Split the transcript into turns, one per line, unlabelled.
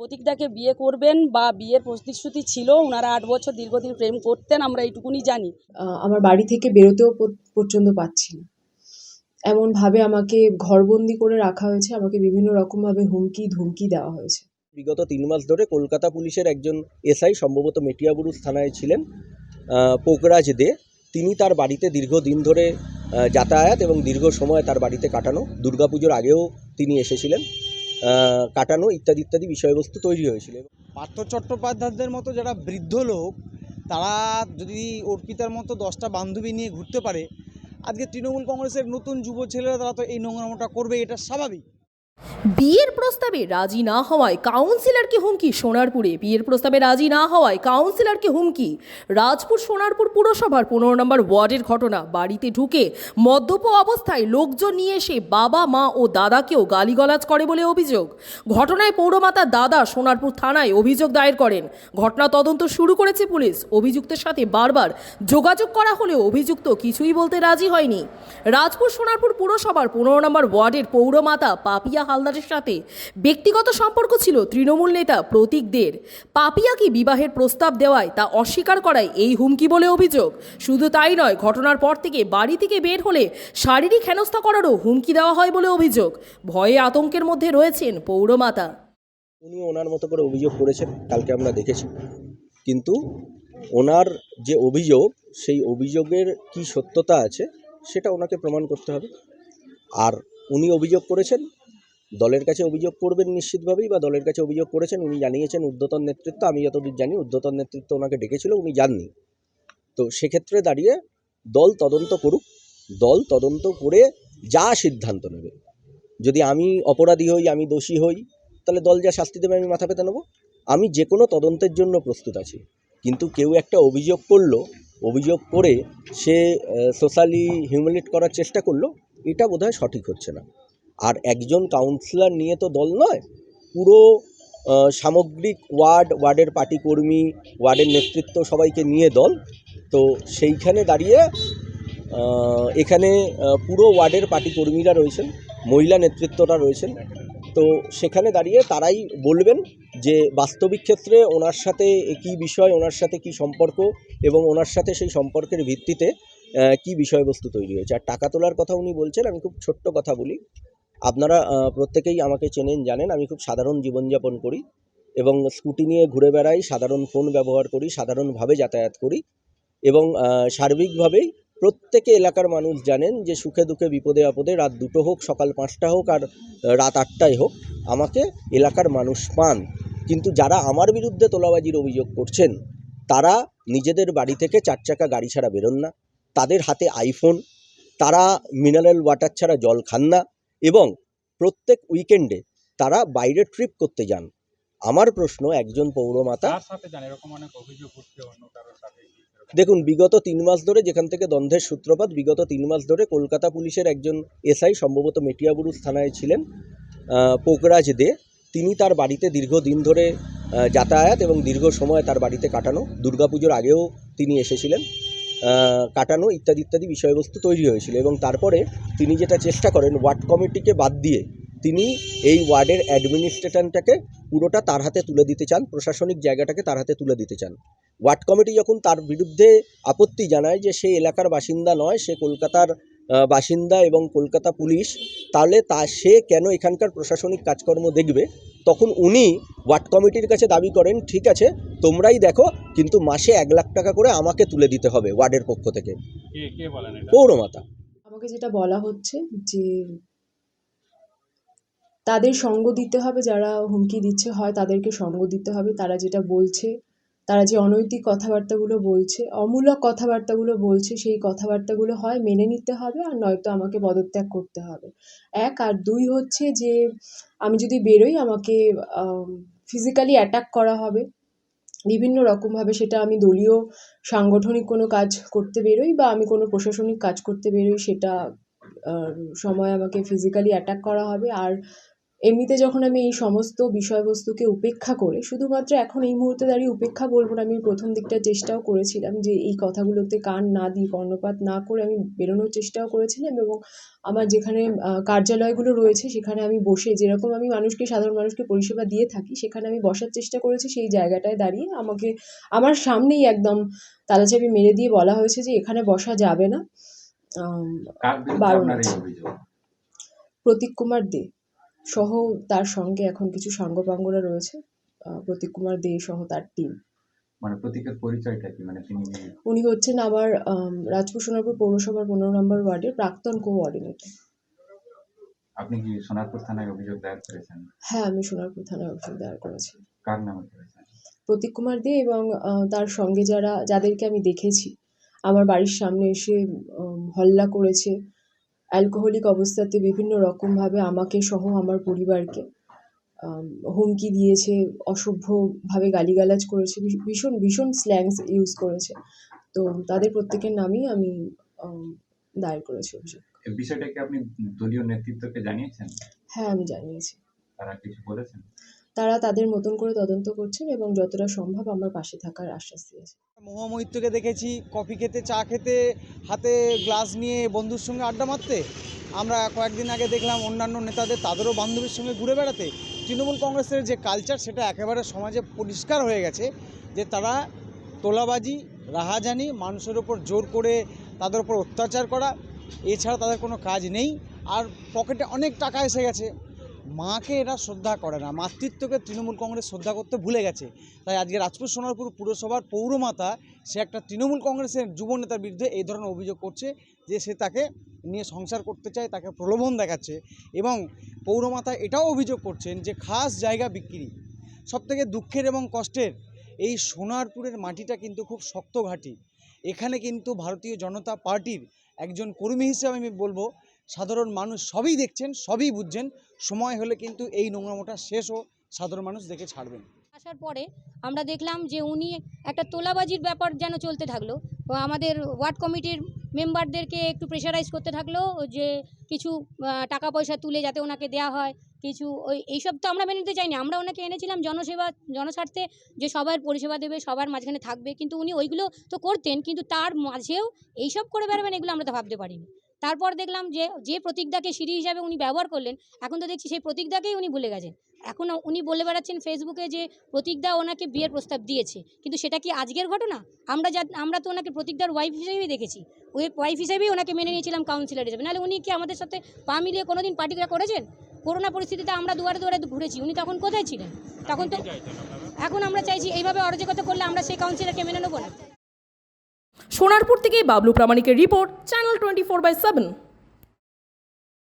প্রতীকদাকে বিয়ে করবেন বা বিয়ের প্রতিশ্রুতি ছিল ওনারা আট বছর দীর্ঘদিন প্রেম করতেন আমরা এইটুকুনি জানি।
আমার বাড়ি থেকে বেরোতেও পর্যন্ত পাচ্ছি না। এমনভাবে আমাকে ঘরবন্দি করে রাখা হয়েছে আমাকে বিভিন্ন রকমভাবে হুমকি ধুমকি দেওয়া হয়েছে।
বিগত তিন মাস ধরে কলকাতা পুলিশের একজন এসআই সম্ভবত মেটিয়াবুরুজ থানায় ছিলেন পোকরাজ দে। তিনি তার বাড়িতে দীর্ঘদিন ধরে যাতায়াত এবং দীর্ঘ সময় তার বাড়িতে কাটানো। দুর্গাপুজোর আগেও তিনি এসেছিলেন। কাটানো ইত্যাদি ইত্যাদি বিষয়বস্তু তৈরি হয়েছিল।
পার্থ চট্টোপাধ্যায়দের মতো যারা বৃদ্ধ লোক, তারা যদি অর্পিতার মতো দশটা বান্ধবী নিয়ে ঘুরতে পারে, আজকে তৃণমূল কংগ্রেসের নতুন যুব ছেলেরা তারা তো এই নোংরামোটা করবে, এটা স্বাভাবিক।
বিয়ের প্রস্তাবে রাজি না হওয়ায় কাউন্সিলরকে হুমকি সোনারপুরে। বিয়ের প্রস্তাবে রাজি না হওয়ায় কাউন্সিলরকে হুমকি। রাজপুর সোনারপুর পুরসভার পনেরো নম্বর ওয়ার্ডের ঘটনা। বাড়িতে ঢুকে মদ্যপ অবস্থায় লোকজন নিয়ে এসে বাবা, মা ও দাদাকেও গালিগালাজ করে বলে অভিযোগ। ঘটনায় পৌরমাতা দাদা সোনারপুর থানায় অভিযোগ দায়ের করেন। ঘটনা তদন্ত শুরু করেছে পুলিশ। অভিযুক্তের সাথে বারবার যোগাযোগ করা হলেও অভিযুক্ত কিছুই বলতে রাজি হয়নি। রাজপুর সোনারপুর পুরসভার পনেরো নম্বর ওয়ার্ডের পৌরমাতা পাপিয়া হালদারের সাথে। ব্যক্তিগত সম্পর্ক ছিল তৃণমূল নেতা প্রতীক দের। পাপিয়াকে বিবাহের প্রস্তাব দেওয়ায় তা অস্বীকার করায় এই হুমকি বলে অভিযোগ। শুধু তাই নয়, ঘটনার পর থেকে বাড়ি থেকে বের হলে শারীরিক হেনস্থা করারও হুমকি দেওয়া হয় বলে অভিযোগ। ভয়ে আতঙ্কের মধ্যে রয়েছেন পৌরমাতা।
উনি ওনার মতো করে অভিযোগ করেছেন, কালকে আমরা দেখেছি। কিন্তু ওনার যে অভিযোগ, সেই অভিযোগের কি সত্যতা আছে, সেটা ওনাকে প্রমাণ করতে হবে। আর উনি অভিযোগ করেছেন দলের কাছে অভিযোগ করবেন নিশ্চিতভাবেই বা দলের কাছে অভিযোগ করেছেন, উনি জানিয়েছেন ঊর্ধ্বতন নেতৃত্ব, আমি যতদূর জানি ঊর্ধ্বতন নেতৃত্ব ওনাকে ডেকেছিল, উনি জাননি তো সেক্ষেত্রে দাঁড়িয়ে দল তদন্ত করুক, দল তদন্ত করে যা সিদ্ধান্ত নেবে। যদি আমি অপরাধী হই, আমি দোষী হই, তাহলে দল যা শাস্তি দেবে আমি মাথা পেতে নেব। আমি যে কোনো তদন্তের জন্য প্রস্তুত আছি। কিন্তু কেউ একটা অভিযোগ করল, অভিযোগ করে সে সোশ্যালি হিউমিলেট করার চেষ্টা করল, এটা বোধহয় সঠিক হচ্ছে না। আর একজন কাউন্সিলর নিয়ে তো দল নয়, পুরো সামগ্রিক ওয়ার্ড, ওয়ার্ডের পার্টি কর্মী ওয়ার্ডের নেতৃত্ব সবাইকে নিয়ে দল। তো সেইখানে দাঁড়িয়ে এখানে পুরো ওয়ার্ডের পার্টি কর্মীরা রয়েছেন, মহিলা নেতৃত্বরা রয়েছেন। তো সেখানে দাঁড়িয়ে তারাই বলবেন যে বাস্তবিক ক্ষেত্রে ওনার সাথে কী বিষয়, ওনার সাথে কী সম্পর্ক এবং ওনার সাথে সেই সম্পর্কের ভিত্তিতে কী বিষয়বস্তু তৈরি হয়েছে। আর টাকা তোলার কথা উনি বলছেন, আমি খুব ছোট্ট কথা বলি। আপনারা প্রত্যেকেই আমাকে চেনেন, জানেন, আমি খুব সাধারণ জীবনযাপন করি এবং স্কুটি নিয়ে ঘুরে বেড়াই, সাধারণ ফোন ব্যবহার করি, সাধারণভাবে যাতায়াত করি এবং সার্বিকভাবেই প্রত্যেকে এলাকার মানুষ জানেন যে সুখে দুঃখে, বিপদে আপদে রাত দুটো হোক, সকাল পাঁচটা হোক আর রাত আটটায় হোক, আমাকে এলাকার মানুষ পান। কিন্তু যারা আমার বিরুদ্ধে তোলাবাজির অভিযোগ করছেন, তারা নিজেদের বাড়ি থেকে চার চাকা গাড়ি ছাড়া বেরোন না। তাদের হাতে আইফোন তারা মিনারেল ওয়াটার ছাড়া জল খান না। এবং প্রত্যেক উইকেন্ডে তারা বাইরে ট্রিপ করতে যান। আমার প্রশ্ন একজন পৌরমাতা দেখুন বিগত তিন মাস ধরে যেখান থেকে দ্বন্দ্বের সূত্রপাত বিগত তিন মাস ধরে কলকাতা পুলিশের একজন এসআই সম্ভবত মেটিয়াবুরুজ থানায় ছিলেন পোকরাজ দে। তিনি তার বাড়িতে দীর্ঘদিন ধরে যাতায়াত এবং দীর্ঘ সময় তার বাড়িতে কাটানো। দুর্গাপুজোর আগেও তিনি এসেছিলেন। কাটানো ইত্যাদি ইত্যাদি বিষয়বস্তু তৈরি হয়েছিল এবং তারপরে তিনি যেটা চেষ্টা করেন ওয়ার্ড কমিটিকে বাদ দিয়ে, তিনি এই ওয়ার্ডের অ্যাডমিনিস্ট্রেশনটাকে পুরোটা তার হাতে তুলে দিতে চান, প্রশাসনিক জায়গাটাকে তার হাতে তুলে দিতে চান। ওয়ার্ড কমিটি যখন তার বিরুদ্ধে আপত্তি জানায় যে সে এলাকার বাসিন্দা নয়, সে কলকাতার বাসিন্দা এবং কলকাতা পুলিশ তাহলে তা সে কেন এখানকার প্রশাসনিক কাজকর্ম দেখবে? তখন উনি ওয়ার্ড কমিটির কাছে দাবি করেন ঠিক আছে তোমরাই দেখো কিন্তু মাসে এক লাখ টাকা করে আমাকে তুলে দিতে হবে ওয়ার্ডের পক্ষ থেকে।
কে কে
পৌরমাতা।
আমাকে যেটা বলা হচ্ছে যে তাদের সঙ্গ দিতে হবে যারা হুমকি দিচ্ছে হয় তাদেরকে সঙ্গ দিতে হবে তারা যেটা বলছে তারা যে অনৈতিক কথাবার্তাগুলো বলছে, অমূলক কথাবার্তাগুলো বলছে, সেই কথাবার্তাগুলো হয় মেনে নিতে হবে আর নয়তো আমাকে পদত্যাগ করতে হবে। এক আর দুই হচ্ছে যে, আমি যদি বেরোই আমাকে ফিজিক্যালি অ্যাটাক করা হবে। বিভিন্ন রকমভাবে সেটা আমি দলীয় সাংগঠনিক কোনো কাজ করতে বেরোই বা আমি কোনো প্রশাসনিক কাজ করতে বেরোই, সেটা সময় আমাকে ফিজিক্যালি অ্যাটাক করা হবে। আর এমনিতে যখন আমি এই সমস্ত বিষয়বস্তুকে উপেক্ষা করে শুধুমাত্র এখন এই মুহূর্তে দাঁড়িয়ে উপেক্ষা বলব না আমি প্রথম দিকটা চেষ্টাও করেছিলাম যে এই কথাগুলোতে কান না দিয়ে কর্ণপাত না করে আমি বেরোনোর চেষ্টাও করেছিলাম এবং আমার যেখানে কার্যালয়গুলো রয়েছে সেখানে আমি বসে যেরকম আমি মানুষকে সাধারণ মানুষকে পরিষেবা দিয়ে থাকি সেখানে আমি বসার চেষ্টা করেছি সেই জায়গাটায় দাঁড়িয়ে আমাকে আমার সামনেই একদম তালাচাবি মেরে দিয়ে বলা হয়েছে যে এখানে বসা যাবে না। বারণ আছে। প্রতীক কুমার দে। সহ তার সঙ্গে এখন কিছু সাঙ্গপাঙ্গরা রয়েছে প্রতীক কুমার দে সহ তার টিম
মানে প্রতীকের পরিচয়টা কি? মানে তিনি
উনি হচ্ছেন আমার আম, রাজপুর সোনারপুর পৌরসভার পনেরো নম্বর ওয়ার্ডের প্রাক্তন কোঅর্ডিনেটর
আপনি কি সোনারপুর থানায় অভিযোগ দায়ের করেছেন?
হ্যাঁ আমি সোনারপুর থানায় অভিযোগ দায়ের করেছি।
কার নামে করেছেন?
প্রতীক কুমার দে এবং তার সঙ্গে যারা যাদেরকে আমি দেখেছি আমার বাড়ির সামনে এসে হল্লা করেছে অ্যালকোহলিক অবস্থাতে বিভিন্ন রকমভাবে আমাকে সহ আমার পরিবারকে হুমকি দিয়েছে অসভ্যভাবে গালিগালাজ করেছে ভীষ- ভীষণ ভীষণ স্ল্যাংস ইউজ করেছে। তো তাদের প্রত্যেকের নামই আমি দায়ের করেছি অভিযোগ।
বিষয়টাকে আপনি দলীয় নেতৃত্বকে জানিয়েছেন?
হ্যাঁ আমি জানিয়েছি।
তারা কিছু বলেছেন?
তারা তাদের মতন করে তদন্ত করছেন এবং যতটা সম্ভব আমার পাশে থাকার আশ্বাস দিয়েছে।
মহামৈত্রকে দেখেছি, কফি খেতে, চা খেতে, হাতে গ্লাস নিয়ে বন্ধুর সঙ্গে আড্ডা মারতে। আমরা কয়েকদিন আগে দেখলাম অন্যান্য নেতাদের, তাদেরও বান্ধবীর সঙ্গে ঘুরে বেড়াতে। তৃণমূল কংগ্রেসের যে কালচার সেটা একেবারে সমাজে পরিষ্কার হয়ে গেছে যে তারা তোলাবাজি, রাহাজানি, মানুষের ওপর জোর করে তাদের ওপর অত্যাচার করা, এছাড়া তাদের কোনো কাজ নেই। আর পকেটে অনেক টাকা এসে গেছে। মাকে এরা শ্রদ্ধা করে না, মাতৃত্বকে তৃণমূল কংগ্রেস শ্রদ্ধা করতে ভুলে গেছে। তাই আজকে রাজপুর সোনারপুর পুরসভার পৌরমাতা, সে একটা তৃণমূল কংগ্রেসের যুব নেতার বিরুদ্ধে এই ধরনের অভিযোগ করছে যে সে তাকে নিয়ে সংসার করতে চায়, তাকে প্রলোভন দেখাচ্ছে এবং পৌরমাতা এটাও অভিযোগ করছেন যে খাস জায়গা বিক্রি। সবথেকে দুঃখের এবং কষ্টের, এই সোনারপুরের মাটিটা কিন্তু খুব শক্ত ঘাঁটি। এখানে কিন্তু ভারতীয় জনতা পার্টির একজন কর্মী হিসেবে আমি বলব সাধারণ মানুষ সবই দেখছেন, সবই বুঝছেন। সময় হলে কিন্তু এই নোংরামোটা শেষও সাধারণ মানুষ দেখে ছাড়বেন।
আসার পরে আমরা দেখলাম যে উনি একটা তোলাবাজির ব্যাপার যেন চলতে থাকল। আমাদের ওয়ার্ড কমিটির মেম্বারদেরকে একটু প্রেশারাইজ করতে থাকল যে কিছু টাকা পয়সা তুলে যাতে ওনাকে দেওয়া হয়, কিছু ওই, এইসব তো আমরা মেনে নিতে চাইনি। আমরা ওনাকে এনেছিলাম জনসেবা, জনস্বার্থে যে সবার পরিষেবা দেবে, সবার মাঝখানে থাকবে। কিন্তু উনি ওইগুলো তো করতেন, কিন্তু তার মাঝেও এইসব করে বেড়াবেন এগুলো আমরা তো ভাবতে পারিনি। তারপর দেখলাম যে যে প্রতীকদাকে সিঁড়ি হিসাবে উনি ব্যবহার করলেন এখন তো দেখছি সেই প্রতীকদাকেই উনি ভুলে গেছেন। এখন উনি বলে বেড়াচ্ছেন ফেসবুকে যে প্রতীকদা ওনাকে বিয়ের প্রস্তাব দিয়েছে। কিন্তু সেটা কি আজকের ঘটনা? আমরা যা আমরা তো ওনাকে প্রতীকদার ওয়াইফ হিসেবেই দেখেছি। ওই ওয়াইফ হিসেবেই ওনাকে মেনে নিয়েছিলাম কাউন্সিলর হিসেবে। নাহলে উনি কি আমাদের সাথে পা মিলিয়ে কোনোদিন পার্টিরা করেছেন? করোনা পরিস্থিতিতে আমরা দুয়ারে দুয়ারে ঘুরেছি। উনি তখন কোথায় ছিলেন? তখন তো এখন আমরা চাইছি এইভাবে অরাজকতা করলে আমরা সেই কাউন্সিলরকে মেনে নেব না।
সোনারপুর থেকে Bablu প্রামাণিকের report channel twenty four by seven